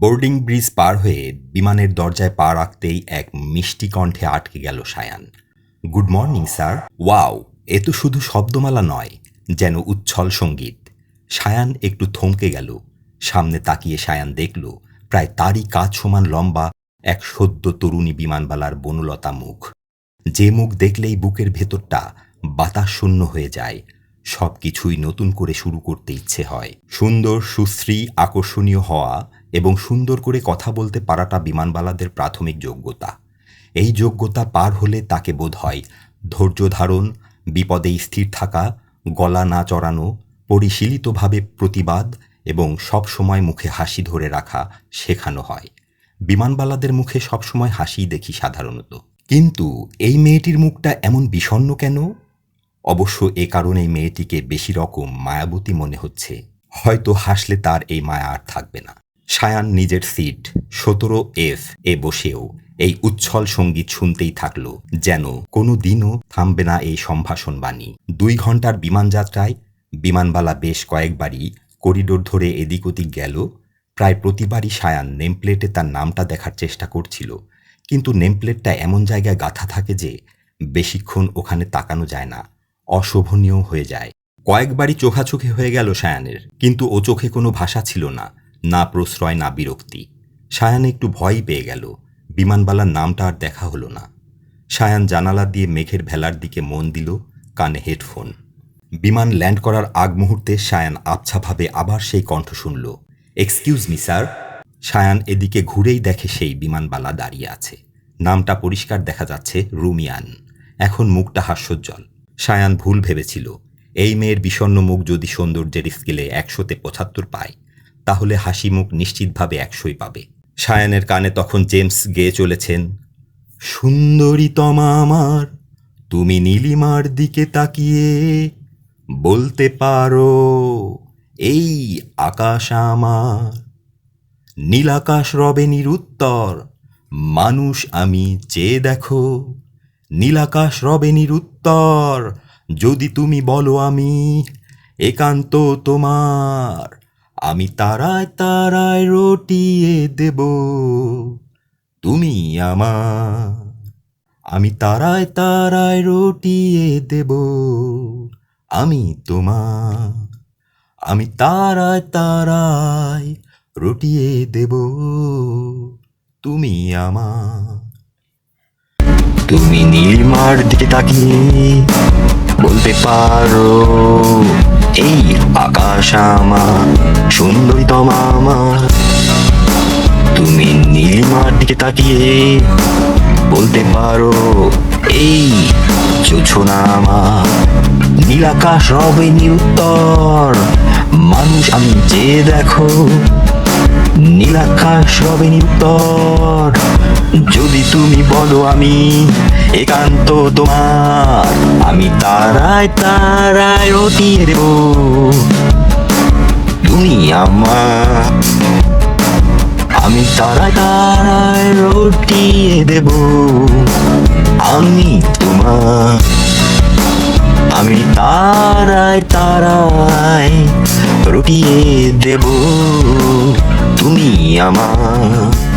Boarding bridge পার হয়ে বিমানের দরজায় পা রাখতেই এক মিষ্টি কণ্ঠে আটকে গেল Sayan. Good morning, sir. Wow, এ তো শুধু শব্দমালা নয়, যেন উচ্ছল সংগীত। সায়ান একটু থমকে গেল। সামনে তাকিয়ে সায়ান দেখল, প্রায় তারই কাজ সমান লম্বা এক সদ্য তরুণী বিমানবালার বনলতা মুখ। যে মুখ দেখলেই বুকের ভেতরটা বাতাস শূন্য হয়ে যায়। সব কিছুই নতুন করে শুরু করতে ইচ্ছে হয়। সুন্দর, সুশ্রী, আকর্ষণীয় হওয়া এবং সুন্দর করে কথা বলতে পারাটা বিমানবালাদের প্রাথমিক যোগ্যতা। এই যোগ্যতা পার হলে তাকে বোধ হয় ধৈর্য ধারণ, বিপদে স্থির থাকা, গলা না চড়ানো, পরিশীলিতভাবে প্রতিবাদ এবং সব সময় মুখে হাসি ধরে রাখা শেখানো হয়। বিমানবালাদের মুখে সবসময় হাসিই দেখি সাধারণত। কিন্তু এই মেয়েটির মুখটা এমন বিষণ্ণ কেন? অবশ্য এ কারণেই মেয়েটিকে বেশি রকম মায়াবতী মনে হচ্ছে। হয়তো হাসলে তার এই মায়া আর থাকবে না। সায়ান নিজের সিট, সতেরো এফ এ বসেও এই উচ্ছল সংগীত শুনতেই থাকল, যেন কোনো দিনও থামবে না এই সম্ভাষণ বাণী। দুই ঘণ্টার বিমানযাত্রায় বিমানবালা বেশ কয়েকবারই করিডোর ধরে এদিক ওদিক গেল, প্রায় প্রতিবারই সায়ান নেমপ্লেটে তার নামটা দেখার চেষ্টা করছিল, কিন্তু নেমপ্লেটটা এমন জায়গায় গাথা থাকে যে বেশিক্ষণ ওখানে তাকানো যায় না, অশোভনীয় হয়ে যায়। কয়েকবারই চোখাচোখে হয়ে গেল সায়ানের, কিন্তু ও চোখে কোনো ভাষা ছিল না। না প্রশ্রয়, না বিরক্তি। সায়ান একটু ভয়ই পেয়ে গেল। বিমানবালার নামটা আর দেখা হলো না। সায়ান জানালা দিয়ে মেঘের ভেলার দিকে মন দিল, কানে হেডফোন। বিমান ল্যান্ড করার আগ মুহূর্তে সায়ান আবছাভাবে আবার সেই কণ্ঠ শুনল। Excuse me, sir. সায়ান এদিকে ঘুরেই দেখে সেই বিমানবালা দাঁড়িয়ে আছে। নামটা পরিষ্কার দেখা যাচ্ছে রুমিয়ান। এখন মুখটা হাস্যোজ্জ্বল। সায়ান ভুল ভেবেছিল। এই মেয়ের বিষণ্ণ মুখ যদি সৌন্দর্যের স্কেলে একশোতে পঁচাত্তর পায় তাহলে হাসি মুখ নিশ্চিতভাবে একশোই পাবে। সায়ানের কানে তখন জেমস গেয়ে চলেছেন, সুন্দরী তমা আমার, তুমি নীলিমার দিকে তাকিয়ে বলতে পারো, এই আকাশ আমার। নীলাকাশ রবে নিরুত্তর, মানুষ আমি চেয়ে দেখো। নীলাকাশ রবে নিরুত্তর, যদি তুমি বলো আমি একান্ত তোমার। আমি তারায় তারায় রটিয়ে দেব। তুমি আমার। আমি তারায় তারায় রটিয়ে দেব। আমি তোমার। আমি তারায় তারায় রটিয়ে দেব। তুমি আমার। তুমি নীলিমার দিকে তাকিয়ে বলতে পারো। এই আকাশ আমার, সুন্দরী তমা আমার। তুমি নীলিমার দিকে তাকিয়ে বলতে পারো, এই জোছনা আমার। নীলাকাশ রবে নিরুত্তর মানুষ আমি যে দেখো। নীলাকাশ রবে নিরুত্তর যদি তুমি বলো আমি একান্ত তোমার, আমি তারায় তারায় রটিয়ে দেব। তুমি আমার, আমি তারায় তারায় রটিয়ে দেব। আমি তোমার, আমি তারায় তারায় রটিয়ে দেব। তুমি আমার